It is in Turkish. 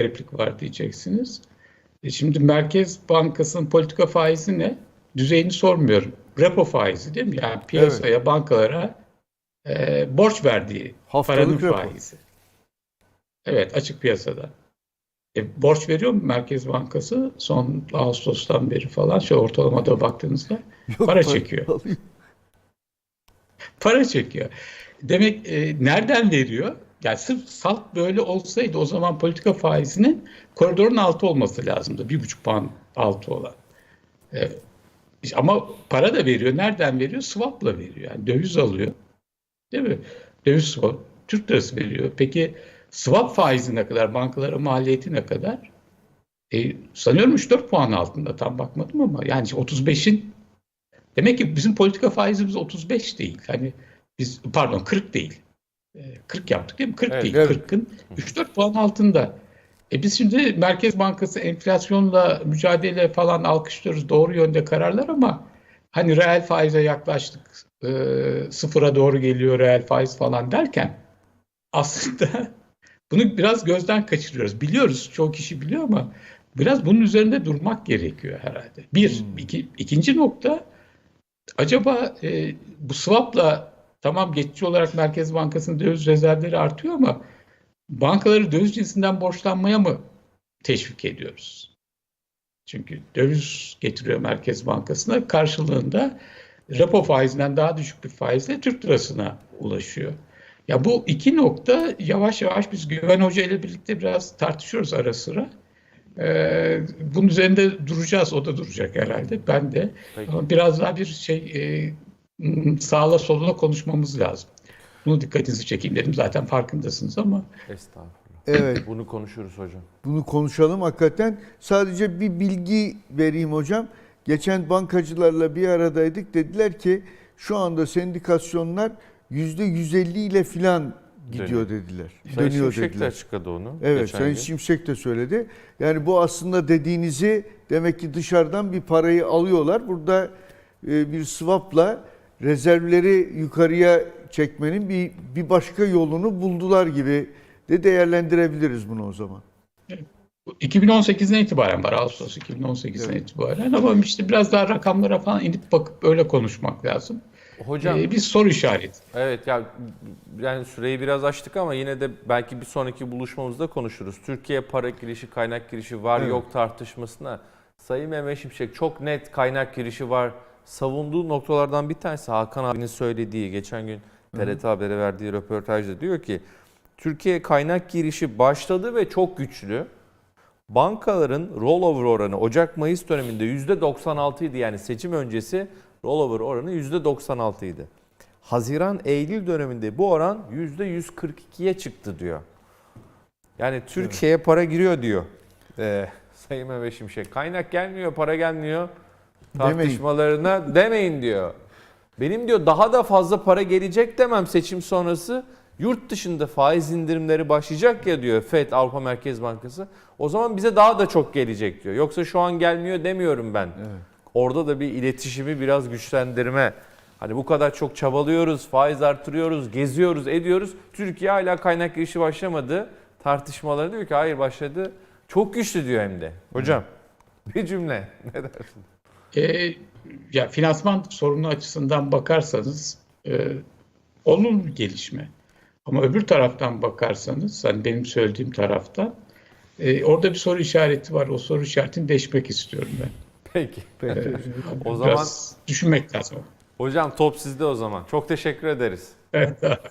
gariplik var diyeceksiniz. E şimdi Merkez Bankası'nın politika faizi ne? Düzeyini sormuyorum. Repo faizi değil mi? Yani piyasaya, bankalara e, borç verdiği Haftalık paranın repo. faizi. Evet, açık piyasada. E, borç veriyor mu Merkez Bankası? Son Ağustos'tan beri falan, şu ortalamada baktığınızda Yok, para çekiyor. para çekiyor. Demek e, nereden veriyor? Yani sırf salt böyle olsaydı o zaman politika faizinin koridorun altı olması lazımdı. Bir buçuk puan altı olan. E, işte ama para da veriyor. Nereden veriyor? Swap'la veriyor. Yani döviz alıyor. Değil mi? Döviz swap. Türk lirası veriyor. Peki swap faizi ne kadar? Bankalara maliyeti ne kadar? E, sanıyorum 3-4 puan altında. Tam bakmadım ama. Yani 35'in Demek ki bizim politika faizimiz 35 değil. Hani biz pardon 40 değil. Ee, 40 yaptık değil mi? 40 Evet, değil. evet. 40'ın 3-4 puan altında. E biz şimdi Merkez Bankası enflasyonla mücadele falan alkışlıyoruz. Doğru yönde kararlar ama hani reel faize yaklaştık. e, sıfıra doğru geliyor reel faiz falan derken aslında bunu biraz gözden kaçırıyoruz. Biliyoruz, çoğu kişi biliyor ama biraz bunun üzerinde durmak gerekiyor herhalde. Bir, iki, ikinci nokta acaba e, bu swap'la tamam geçici olarak Merkez Bankası'nın döviz rezervleri artıyor ama bankaları döviz cinsinden borçlanmaya mı teşvik ediyoruz? Çünkü döviz getiriyor Merkez Bankası'na karşılığında repo faizinden daha düşük bir faizle Türk lirasına ulaşıyor. Ya bu iki nokta yavaş yavaş biz Güven Hoca ile birlikte biraz tartışıyoruz ara sıra. Ee, bunun üzerinde duracağız. O da duracak herhalde. Ben de. Peki. Ama biraz daha bir şey e, sağla soluna konuşmamız lazım. Bunu dikkatinizi çekeyim dedim. Zaten farkındasınız ama Estağfurullah. Evet. Bunu konuşuruz hocam. Bunu konuşalım hakikaten. Sadece bir bilgi vereyim hocam. Geçen bankacılarla bir aradaydık. Dediler ki şu anda sendikasyonlar yüzde 150 ile filan gidiyor Dönüyor. dediler. Sayın Dönüyor Şimşek de dediler. açıkladı onu. Evet, Sayın gün. Şimşek de söyledi. Yani bu aslında dediğinizi demek ki dışarıdan bir parayı alıyorlar. Burada e, bir swap'la rezervleri yukarıya çekmenin bir bir başka yolunu buldular gibi de değerlendirebiliriz bunu o zaman. 2018'den itibaren var. Ağustos 2018'den Evet. itibaren ama işte biraz daha rakamlara falan inip bakıp öyle konuşmak lazım. Hocam Ee, bir soru işareti. evet ya yani süreyi biraz açtık ama yine de belki bir sonraki buluşmamızda konuşuruz. Türkiye para girişi, kaynak girişi var Evet. yok tartışmasına Sayın Mehmet Şimşek çok net kaynak girişi var. Savunduğu noktalardan bir tanesi Hakan abinin söylediği geçen gün TRT Haber'e verdiği röportajda diyor ki Türkiye kaynak girişi başladı ve çok güçlü. Bankaların rollover oranı Ocak-Mayıs döneminde %96 idi yani seçim öncesi rollover oranı %96 idi. Haziran-Eylül döneminde bu oran %142'ye çıktı diyor. Yani Türkiye'ye para giriyor diyor. Ee, Sayın Mehmet Şimşek. Kaynak gelmiyor, para gelmiyor. Tartışmalarına demeyin diyor. Benim diyor daha da fazla para gelecek demem seçim sonrası. Yurt dışında faiz indirimleri başlayacak ya diyor FED Avrupa Merkez Bankası. O zaman bize daha da çok gelecek diyor. Yoksa şu an gelmiyor demiyorum ben. Orada da bir iletişimi biraz güçlendirme. Hani bu kadar çok çabalıyoruz, faiz artırıyoruz, geziyoruz, ediyoruz. Türkiye hala kaynak girişi başlamadı. Tartışmaları diyor ki hayır başladı. Çok güçlü diyor hem de. Hocam bir cümle ne dersin? Ee, ya finansman sorunu açısından bakarsanız e, olumlu gelişme. Ama öbür taraftan bakarsanız, hani benim söylediğim taraftan, e, orada bir soru işareti var. O soru işaretini deşmek istiyorum ben. Peki. Peki. O Biraz zaman düşünmek lazım. hocam top sizde o zaman. Çok teşekkür ederiz. Evet.